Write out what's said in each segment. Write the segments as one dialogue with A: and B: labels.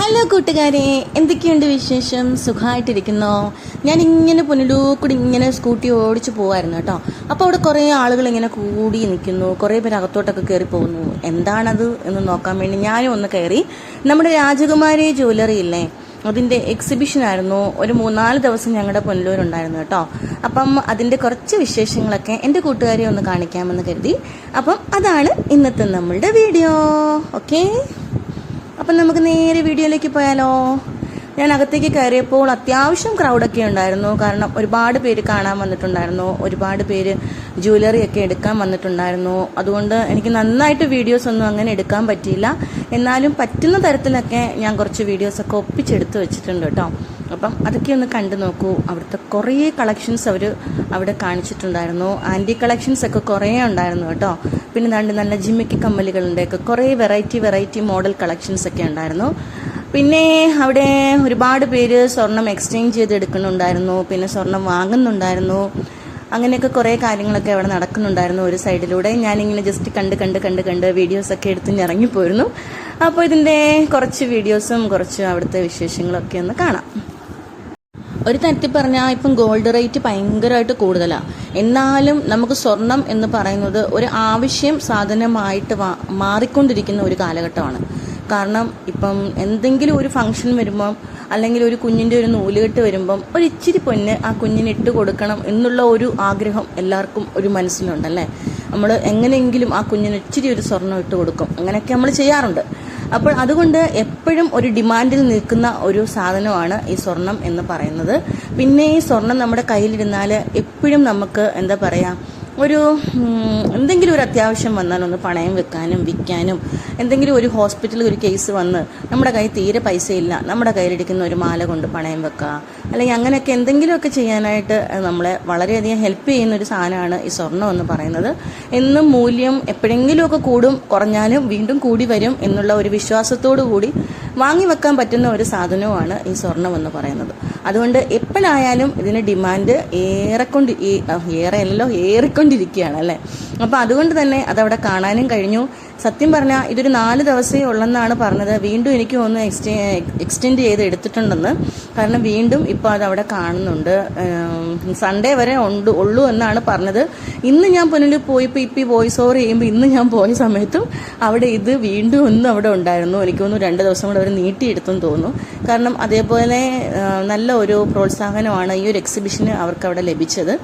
A: Hello കൂട്ടുകാരെ. എന്തൊക്കെയുണ്ട് വിശേഷം? സുഖമായിട്ടിരിക്കുന്നോ? ഞാൻ ഇങ്ങനെ പുനലൂക്കൂടി ഇങ്ങനെ സ്കൂട്ടി ഓടിച്ച് പോവായിരുന്നു കേട്ടോ. അപ്പോൾ അവിടെ കുറേ ആളുകൾ ഇങ്ങനെ കൂടി നിൽക്കുന്നു. കുറേ പേര് അകത്തോട്ടൊക്കെ കയറി പോകുന്നു. എന്താണത് എന്ന് നോക്കാൻ വേണ്ടി ഞാനും ഒന്ന് കയറി. നമ്മുടെ രാജകുമാരി ജ്വല്ലറി ഇല്ലേ? അതിന്റെ എക്സിബിഷൻ ആയിരുന്നു. ഒരു മൂന്നാൽ ദിവസം ഞങ്ങളുടെ പുനലൂരുണ്ടായിരുന്നു കേട്ടോ. അപ്പം അതിന്റെ കുറച്ച് വിശേഷങ്ങളൊക്കെ എന്റെ കൂട്ടുകാരെ ഒന്ന് കാണിക്കാമെന്ന് കരുതി. അപ്പം അതാണ് ഇന്നത്തെ നമ്മളുടെ വീഡിയോ. ഓക്കേ? അപ്പം നമുക്ക് നേരെ വീഡിയോയിലേക്ക് പോയാലോ? ഞാൻ അകത്തേക്ക് കയറിയപ്പോൾ അത്യാവശ്യം ക്രൗഡൊക്കെ ഉണ്ടായിരുന്നു. കാരണം ഒരുപാട് പേര് കാണാൻ വന്നിട്ടുണ്ടായിരുന്നു. ഒരുപാട് പേര് ജ്വല്ലറി ഒക്കെ എടുക്കാൻ വന്നിട്ടുണ്ടായിരുന്നു. അതുകൊണ്ട് എനിക്ക് നന്നായിട്ട് വീഡിയോസ് ഒന്നും അങ്ങനെ എടുക്കാൻ പറ്റിയില്ല. എന്നാലും പറ്റുന്ന തരത്തിലൊക്കെ ഞാൻ കുറച്ച് വീഡിയോസൊക്കെ ഒപ്പിച്ചെടുത്ത് വെച്ചിട്ടുണ്ട് കേട്ടോ. അപ്പം അതൊക്കെ ഒന്ന് കണ്ടു നോക്കൂ. അവിടുത്തെ കുറേ കളക്ഷൻസ് അവർ അവിടെ കാണിച്ചിട്ടുണ്ടായിരുന്നു. ആന്റി കളക്ഷൻസ് ഒക്കെ കുറേ ഉണ്ടായിരുന്നു കേട്ടോ. പിന്നെ ദാണ്ട് നല്ല ജിമ്മിക്ക് കമ്മലുകളുടെ ഒക്കെ കുറേ വെറൈറ്റി വെറൈറ്റി മോഡൽ കളക്ഷൻസ് ഒക്കെ ഉണ്ടായിരുന്നു. പിന്നെ അവിടെ ഒരുപാട് പേര് സ്വർണം എക്സ്ചേഞ്ച് ചെയ്ത് എടുക്കുന്നുണ്ടായിരുന്നു പിന്നെ സ്വർണം വാങ്ങുന്നുണ്ടായിരുന്നു. അങ്ങനെയൊക്കെ കുറേ കാര്യങ്ങളൊക്കെ അവിടെ നടക്കുന്നുണ്ടായിരുന്നു ഒരു സൈഡിലൂടെ ഞാനിങ്ങനെ ജസ്റ്റ് കണ്ട് കണ്ട് കണ്ട് കണ്ട് വീഡിയോസൊക്കെ എടുത്ത് ഇറങ്ങിപ്പോയിരുന്നു അപ്പോൾ ഇതിന്റെ കുറച്ച് വീഡിയോസും കുറച്ച് അവിടുത്തെ വിശേഷങ്ങളൊക്കെ ഒന്ന് കാണാം. ഒരു തരത്തിൽ പറഞ്ഞാൽ ഇപ്പം ഗോൾഡ് റേറ്റ് ഭയങ്കരമായിട്ട് കൂടുതലാണ് എന്നാലും നമുക്ക് സ്വർണം എന്ന് പറയുന്നത് ഒരു ആവശ്യം സാധനമായിട്ട് മാറിക്കൊണ്ടിരിക്കുന്ന ഒരു കാലഘട്ടമാണ്. കാരണം ഇപ്പം എന്തെങ്കിലും ഒരു ഫംഗ്ഷൻ വരുമ്പം അല്ലെങ്കിൽ ഒരു കുഞ്ഞിന്റെ ഒരു നൂലുകെട്ട് വരുമ്പം ഒരു ഇച്ചിരി പൊന്ന് ആ കുഞ്ഞിന് ഇട്ട് കൊടുക്കണം എന്നുള്ള ഒരു ആഗ്രഹം എല്ലാവർക്കും ഒരു മനസ്സിലുണ്ടല്ലേ? നമ്മൾ എങ്ങനെയെങ്കിലും ആ കുഞ്ഞിന് ഇച്ചിരി ഒരു സ്വർണം ഇട്ട് കൊടുക്കും. അങ്ങനെയൊക്കെ നമ്മൾ ചെയ്യാറുണ്ട്. അപ്പോൾ അതുകൊണ്ട് എപ്പോഴും ഒരു ഡിമാൻഡിൽ നിൽക്കുന്ന ഒരു സാധനമാണ് ഈ സ്വർണം എന്ന് പറയുന്നത്. പിന്നെ ഈ സ്വർണം നമ്മുടെ കയ്യിലിരുന്നാൽ എപ്പോഴും നമുക്ക് എന്താ പറയുക ഒരു എന്തെങ്കിലും ഒരു അത്യാവശ്യം വന്നാൽ ഒന്ന് പണയം വെക്കാനും വിൽക്കാനും എന്തെങ്കിലും ഒരു ഹോസ്പിറ്റലിൽ ഒരു കേസ് വന്ന് നമ്മുടെ കയ്യിൽ തീരെ പൈസ ഇല്ല നമ്മുടെ കയ്യിലിരിക്കുന്ന ഒരു മാല കൊണ്ട് പണയം വെക്കുക അല്ലെങ്കിൽ അങ്ങനെയൊക്കെ എന്തെങ്കിലുമൊക്കെ ചെയ്യാനായിട്ട് നമ്മളെ വളരെയധികം ഹെൽപ്പ് ചെയ്യുന്ന ഒരു സാധനമാണ് ഈ സ്വർണം എന്ന് പറയുന്നത്. എന്നും മൂല്യം എപ്പോഴെങ്കിലുമൊക്കെ കൂടും കുറഞ്ഞാലും വീണ്ടും കൂടി വരും എന്നുള്ള ഒരു വിശ്വാസത്തോടു കൂടി വാങ്ങി വെക്കാൻ പറ്റുന്ന ഒരു സാധനവുമാണ് ഈ സ്വർണം എന്ന് പറയുന്നത്. അതുകൊണ്ട് എപ്പോഴായാലും ഇതിന് ഡിമാൻഡ് ഏറെക്കൊണ്ട് ഈ ഏറെ അല്ലല്ലോ ഏറിക്കൊണ്ടിരിക്കുകയാണ് അല്ലേ? അപ്പോൾ അതുകൊണ്ട് തന്നെ അതവിടെ കാണാനും കഴിഞ്ഞു. സത്യം പറഞ്ഞാൽ ഇതൊരു നാല് ദിവസമേ ഉള്ളെന്നാണ് പറഞ്ഞത്. വീണ്ടും എനിക്ക് ഒന്ന് എക്സ്റ്റേ എക്സ്റ്റെൻഡ് ചെയ്ത് എടുത്തിട്ടുണ്ടെന്ന്. കാരണം വീണ്ടും ഇപ്പോൾ അത് അവിടെ കാണുന്നുണ്ട് സൺഡേ വരെ ഉണ്ട് ഉള്ളൂ എന്നാണ് പറഞ്ഞത്. ഇന്ന് ഞാൻ പുനലിൽ പോയിപ്പോൾ ഇപ്പോൾ ഈ വോയിസ് ഓവർ ചെയ്യുമ്പോൾ ഇന്ന് ഞാൻ പോയ സമയത്തും അവിടെ ഇത് വീണ്ടും ഒന്ന് അവിടെ ഉണ്ടായിരുന്നു. എനിക്ക് തോന്നുന്നു രണ്ട് ദിവസം കൂടെ അവർ നീട്ടിയെടുത്തെന്ന് തോന്നുന്നു. കാരണം അതേപോലെ നല്ല ഒരു പ്രോത്സാഹനമാണ് ഈ ഒരു എക്സിബിഷന് അവർക്ക് അവിടെ ലഭിച്ചത്.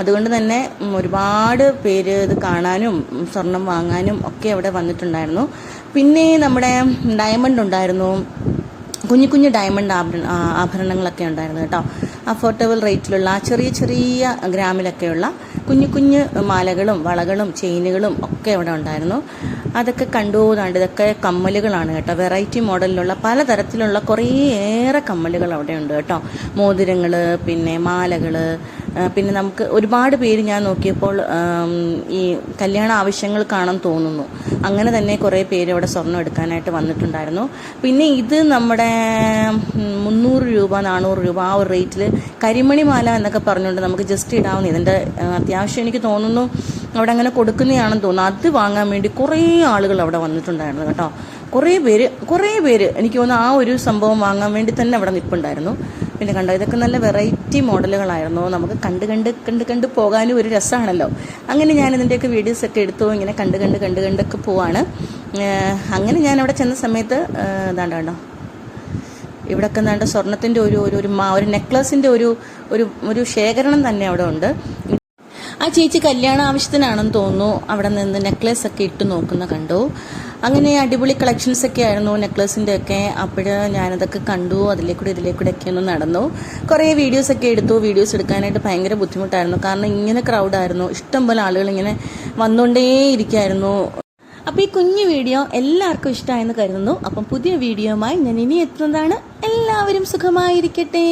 A: അതുകൊണ്ട് തന്നെ ഒരുപാട് പേര് ഇത് കാണാനും സ്വർണം വാങ്ങാനും ഒക്കെ അവിടെ വന്നിട്ടുണ്ടായിരുന്നു. പിന്നെ നമ്മുടെ ഡയമണ്ട് ഉണ്ടായിരുന്നു. കുഞ്ഞു കുഞ്ഞു ഡയമണ്ട് ആഭരണ ആഭരണങ്ങളൊക്കെ ഉണ്ടായിരുന്നു കേട്ടോ. അഫോർഡബിൾ റേറ്റിലുള്ള ചെറിയ ചെറിയ ഗ്രാമിലൊക്കെയുള്ള കുഞ്ഞു കുഞ്ഞു മാലകളും വളകളും ചെയിനുകളും ഒക്കെ ഇവിടെ ഉണ്ടായിരുന്നു. അതൊക്കെ കണ്ടുപോകാണ്ട് ഇതൊക്കെ കമ്മലുകളാണ് കേട്ടോ. വെറൈറ്റി മോഡലിലുള്ള പലതരത്തിലുള്ള കുറേയേറെ കമ്മലുകൾ അവിടെ ഉണ്ട് കേട്ടോ. മോതിരങ്ങൾ പിന്നെ മാലകൾ പിന്നെ നമുക്ക് ഒരുപാട് പേര് ഞാൻ നോക്കിയപ്പോൾ ഈ കല്യാണ ആവശ്യങ്ങൾ കാണാൻ തോന്നുന്നു. അങ്ങനെ തന്നെ കുറേ പേര് ഇവിടെ സ്വർണം എടുക്കാനായിട്ട് വന്നിട്ടുണ്ടായിരുന്നു. പിന്നെ ഇത് നമ്മുടെ മുന്നൂറ് രൂപ നാനൂറ് രൂപ ആ ഒരു റേറ്റിൽ കരിമണി മാല എന്നൊക്കെ പറഞ്ഞുകൊണ്ട് നമുക്ക് ജസ്റ്റ് ഇടാവുന്ന ഇതിന്റെ അത്യാവശ്യം എനിക്ക് തോന്നുന്നു അവിടെ അങ്ങനെ കൊടുക്കുന്നതാണെന്ന് തോന്നുന്നു. അത് വാങ്ങാൻ വേണ്ടി കുറേ ആളുകൾ അവിടെ വന്നിട്ടുണ്ടായിരുന്നു കേട്ടോ. കുറേ പേര് കുറേ പേര് എനിക്ക് തോന്നുന്നു ആ ഒരു സംഭവം വാങ്ങാൻ വേണ്ടി തന്നെ അവിടെ നിൽപ്പുണ്ടായിരുന്നു. പിന്നെ കണ്ടോ ഇതൊക്കെ നല്ല വെറൈറ്റി മോഡലുകളായിരുന്നു. നമുക്ക് കണ്ട് കണ്ട് കണ്ട് കണ്ട് പോകാനും ഒരു രസമാണല്ലോ. അങ്ങനെ ഞാൻ ഇതിന്റെയൊക്കെ വീഡിയോസ് ഒക്കെ എടുത്തു ഇങ്ങനെ കണ്ട് കണ്ട് കണ്ട് കണ്ടൊക്കെ പോവാണ്. അങ്ങനെ ഞാൻ അവിടെ ചെന്ന സമയത്ത് ഇതാണ്ടോ കണ്ടോ? ഇവിടെയൊക്കെ എന്താണ്ട് സ്വർണത്തിന്റെ ഒരു ഒരു ഒരു നെക്ലസിന്റെ ഒരു ഒരു ഒരു ശേഖരണം തന്നെ അവിടെ ഉണ്ട്. ആ ചേച്ചി കല്യാണ ആവശ്യത്തിനാണെന്ന് തോന്നുന്നു. അവിടെ നിന്ന് നെക്ലേസ് ഒക്കെ ഇട്ട് നോക്കുന്ന കണ്ടു. അങ്ങനെ അടിപൊളി കളക്ഷൻസ് ഒക്കെ ആയിരുന്നു നെക്ലസിന്റെ ഒക്കെ അപ്പോൾ ഞാനതൊക്കെ കണ്ടു. അതിലേക്കൂടെ ഇതിലേക്കൂടെ ഒക്കെ ഒന്ന് നടന്നു. കുറേ വീഡിയോസ് ഒക്കെ എടുത്തു. വീഡിയോസ് എടുക്കാനായിട്ട് ഭയങ്കര ബുദ്ധിമുട്ടായിരുന്നു. കാരണം ഇങ്ങനെ ക്രൗഡായിരുന്നു ഇഷ്ടംപോലെ ആളുകൾ ഇങ്ങനെ വന്നുകൊണ്ടേ ഇരിക്കുമായിരുന്നു അപ്പോൾ ഈ കുഞ്ഞു വീഡിയോ എല്ലാവർക്കും ഇഷ്ടമായെന്ന് കരുതുന്നു. അപ്പം പുതിയ വീഡിയോയുമായി ഞാൻ ഇനി എത്തുന്നതാണ്. എല്ലാവരും സുഖമായിരിക്കട്ടെ.